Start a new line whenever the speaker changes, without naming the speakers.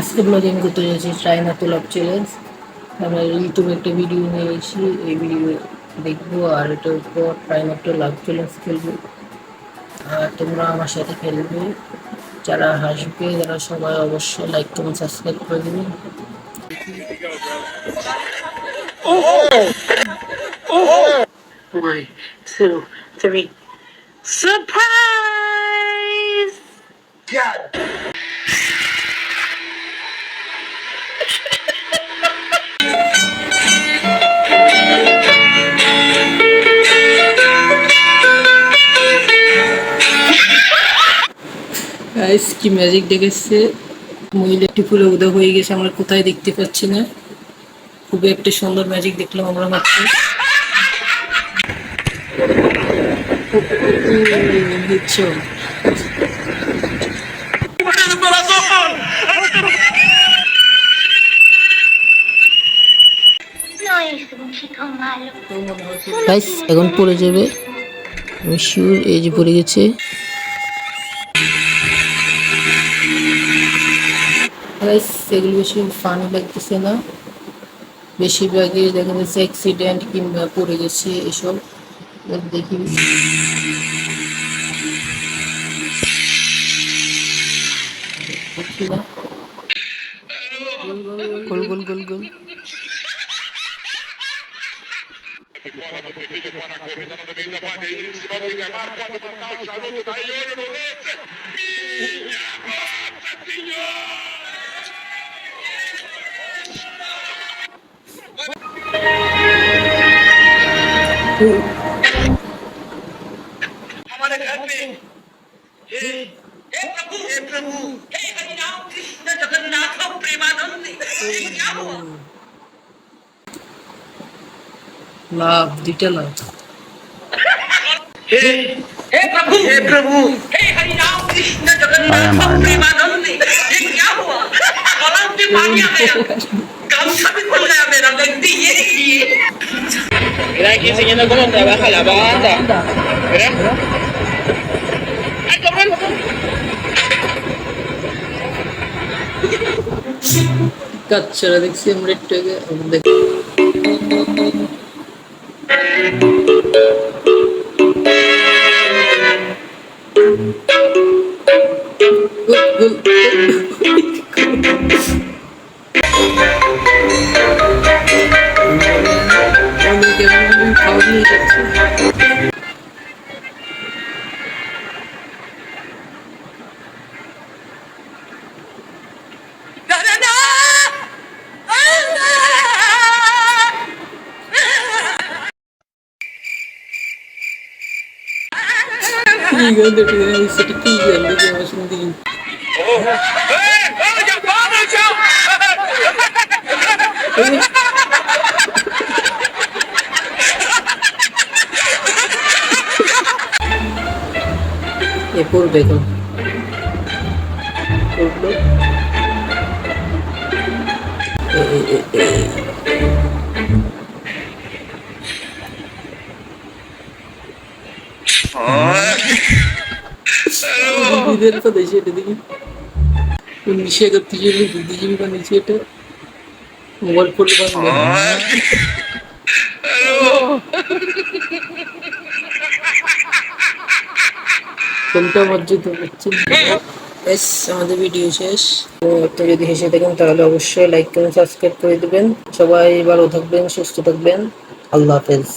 আজকে ব্লগিং করতে যাচ্ছি ট্রাই না তো লাভ চ্যালেঞ্জ আমরা ইউটিউবে একটা ভিডিও নিয়ে এসেছি এই ভিডিও দেখব আর এটার উপর ট্রাই না তো লাভ চ্যালেঞ্জ খেলব। আর তোমরা আমার সাথে খেলবে। যারা হাসবে যারা সবাই অবশ্যই লাইক কমেন্ট সাবস্ক্রাইব করে দেবে। One, two, three. Surprise! Guys কি ম্যাজিক দেখেছে? মহিলা একটি ফুলে উদয় হয়ে গেছে, আমরা কোথায় দেখতে পাচ্ছি না। খুবই একটা সুন্দর ম্যাজিক দেখলাম আমরা মাত্র। এখন পড়ে যাবে। আমি এই যে পড়ে গেছে। গাইস এগুলো বেশি ফানি লাগতেছে না। বেশিরভাগই দেখা যাচ্ছে অ্যাক্সিডেন্ট কিংবা পড়ে গেছে এসব। দেখি। না। গোল গোল গোল গোল।
हमारे घर पे हे हे प्रभु हे प्रभु। हे हरिनाम कृष्ण जगन्नाथ प्रेमानंद ये क्या हुआ?
लाभ दुटा लाभ
हे हे प्रभु हे प्रभु। हे हरिनाम कृष्ण जगन्नाथ प्रेमानंद ये क्या हुआ? कलम पे पानी आ गया। Mira aquí enseñando cómo trabaja la banda. Mira. ¡Ay, cabrón!
কাচ্চারা দেখছি আমরা একটু আগে দেখ গুল, গুল। আমি কি গান দেখে সেটা কি গান দেখে আমার শুনতে এ পড়বে এখন পড়ল এ- এ- এ- এ- বুদ্ধিদের কথা সেটা দেখি। উনিশশো একাত্তর সালে বুদ্ধিজীবী বানিয়েছে এটা, মোবাইল ফোন কোনটা মসজিদ হচ্ছে? বেশ আমাদের ভিডিও শেষ। তো যদি হেসে থাকেন, তাহলে অবশ্যই লাইক করুন সাবস্ক্রাইব করে দেবেন। সবাই ভালো থাকবেন, সুস্থ থাকবেন। আল্লাহ হাফেজ।